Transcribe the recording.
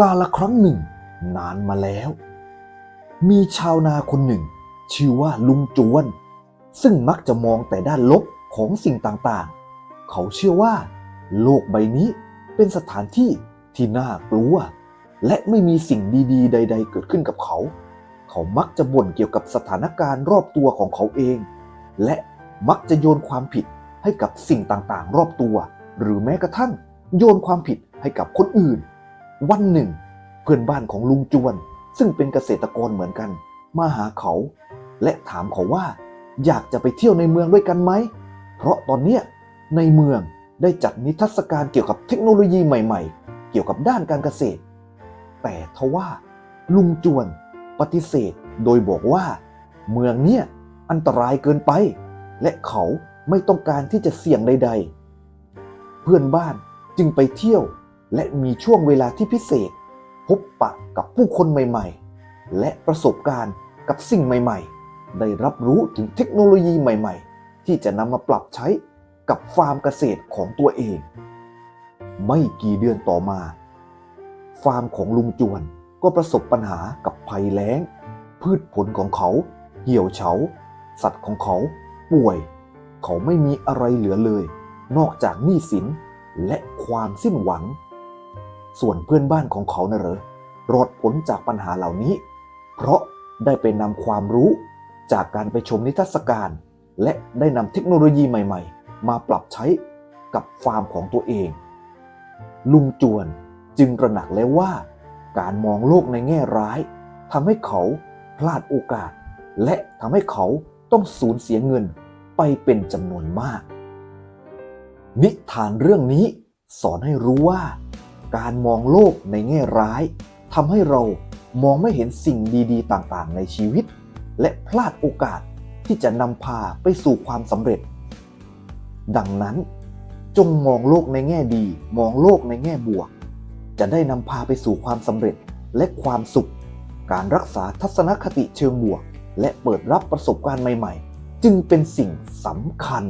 กาละครั้งหนึ่ง นานมาแล้ว มีชาวนาคนหนึ่ง ชื่อว่าลุงจวน ซึ่งมักจะมองแต่ด้านลบของสิ่งต่างๆ เขาเชื่อว่า โลกใบนี้เป็นสถานที่ที่น่ากลัว และไม่มีสิ่งดีๆ ใด ๆ เกิดขึ้นกับเขา เขามักจะบ่นเกี่ยวกับสถานการณ์รอบตัวของเขาเอง และมักจะโยนความผิดให้กับสิ่งต่างๆ รอบตัว หรือแม้กระทั่ง โยนความผิดให้กับคนอื่น วันหนึ่ง เพื่อนบ้านของลุงจวน ซึ่งเป็นเกษตรกรเหมือนกัน มาหาเขา และถามเขาว่า อยากจะไปเที่ยวในเมืองด้วยกันไหม เพราะตอนเนี้ยในเมืองได้จัดนิทรรศการเกี่ยวกับเทคโนโลยีใหม่ ๆ เกี่ยวกับด้านการเกษตร แต่ทว่า ลุงจวนปฏิเสธโดยบอกว่า เมืองเนี่ยอันตรายเกินไป และเขาไม่ต้องการที่จะเสี่ยงใด ๆ เพื่อนบ้านจึงไปเที่ยว และมีช่วงเวลาที่พิเศษ พบปะกับผู้คนใหม่ๆ และประสบการณ์กับสิ่งใหม่ๆ ได้รับรู้ถึงเทคโนโลยีใหม่ๆ ที่จะนำมาปรับใช้กับฟาร์มเกษตรของตัวเอง ไม่กี่เดือนต่อมา ฟาร์มของลุงจวนก็ประสบปัญหากับภัยแล้ง พืชผลของเขา เหี่ยวเฉา สัตว์ของเขาป่วย เขาไม่มีอะไรเหลือเลย นอกจากหนี้สินและความสิ้นหวัง ส่วนเพื่อนบ้านของเขานะเหรอรอดพ้นจากปัญหาเหล่านี้ เพราะได้ไปนำความรู้จากการไปชมนิทรรศการ และได้นำเทคโนโลยีใหม่ ๆ มาปรับใช้กับฟาร์มของตัวเอง ลุงจวนจึงตระหนักแล้วว่า การมองโลกในแง่ร้ายทำให้เขาพลาดโอกาส และทำให้เขาต้องสูญเสียเงินไปเป็นจำนวนมาก นิทานเรื่องนี้สอนให้รู้ว่า การมองโลกในแง่ร้ายทำให้เรามองไม่เห็นสิ่งดีๆ ต่างๆ ในชีวิต และพลาดโอกาสที่จะนำพาไปสู่ความสำเร็จ ดังนั้น จงมองโลกในแง่ดี มองโลกในแง่บวก จะได้นำพาไปสู่ความสำเร็จและความสุข การรักษาทัศนคติเชิงบวก และเปิดรับประสบการณ์ใหม่ ๆ จึงเป็นสิ่งสำคัญ